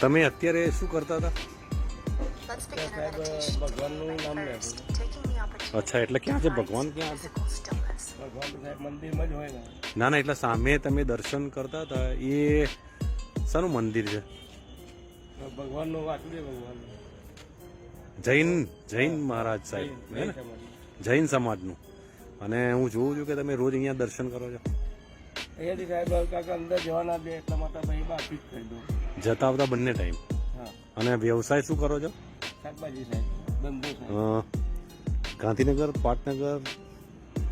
તમે અત્યારે શું કરતા હતા. ભગવાનનું નામ અચ્છા એટલે ક્યાં છે? ભગવાન ક્યાં છે? મંદિરમાં જ હોય ના. ના એટલે સામે તમે દર્શન કરતા હતા એ શાનું મંદિર છે? ભગવાનનું ભગવાન જૈન જૈન મહારાજ સાહેબ હે ને? જૈન સમાજનું. અને હું જોઉં છું કે તમે રોજ અહીંયા દર્શન કરો છો? અહીંયાથી સાહેબ કાકા અંદર જવાના બે દે એટલા માટે ભાઈ બહાર જ કરી દઉં. જતા આવતા બંને ટાઈમ અને વ્યવસાય શું કરો છો? ગાંધીનગર પાટનગર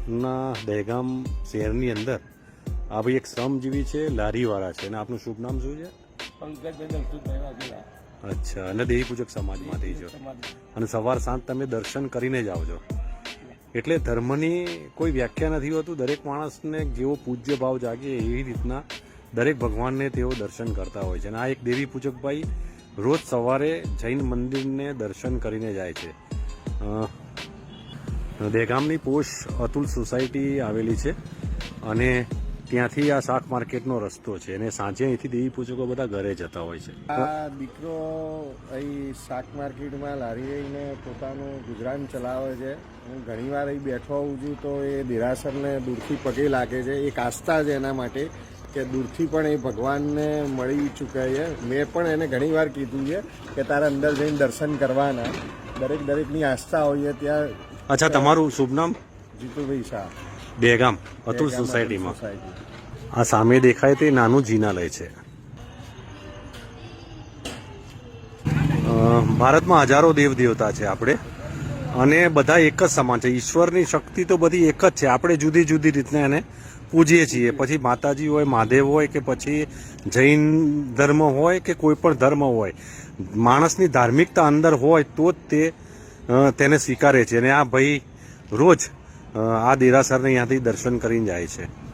ના દહેગામ શહેરની અંદર આ ભાઈ એક શ્રમજીવી છે લારીવાળા છે. અને આપનું શુભ નામ શું છે? અચ્છા અને દેવી પૂજક સમાજમાંથી છો. અને સવાર સાંજ તમે દર્શન કરીને જ આવજો. એટલે ધર્મની કોઈ વ્યાખ્યા નથી હોતું. દરેક માણસને જેવો પૂજ્ય ભાવ જાગે એવી રીતના દરેક ભગવાનને તેઓ દર્શન કરતા હોય છે. અને આ એક દેવી પૂજકભાઈ રોજ સવારે જૈન મંદિરને દર્શન કરીને જાય છે. દેગામની પોષ અતુલ સોસાયટી આવેલી છે અને ત્યાંથી આ શાક માર્કેટનો રસ્તો છે અને સાંજે અહીંથી દેવી પૂજકો બધા ઘરે જતા હોય છે. આ દીકરો અહીં શાક માર્કેટમાં લારી રહીને પોતાનું ગુજરાન ચલાવે છે. હું ઘણીવાર અહીં બેઠો હોઉં છું તો એ દેરાસરને દૂરથી પગે લાગે છે. એક આસ્થા છે એના માટે. કે દૂરથી પણ એ ભગવાનને મળી ચૂક્યા છે. મેં પણ એને ઘણીવાર કીધું છે કે તારા અંદર જઈને દર્શન કરવાના. દરેક દરેકની આસ્થા હોય છે ત્યાં. અચ્છા તમારું શુભ નામ? જીતુભાઈ શાહ. બેગામ અતુલ સોસાયટીમાં. સોસાયટી. આ સામે દેખાય તે નાનું જીનાલય છે. ભારતમાં હજારો દેવ દેવતા છે આપણે. અને બધા એક જ સમાન છે. ઈશ્વરની શક્તિ તો બધી એક જ છે. આપણે જુદી જુદી રીતના એને પૂજીએ છીએ. પછી માતાજી હોય, મહાદેવ હોય કે પછી જૈન ધર્મ હોય કે કોઈ પણ ધર્મ હોય, માણસની ધાર્મિકતા અંદર હોય તો જ તે તેને સ્વીકારે છે. અને આ ભાઈ રોજ આ દેરાસરને અહીંયાથી દર્શન કરીને જાય છે.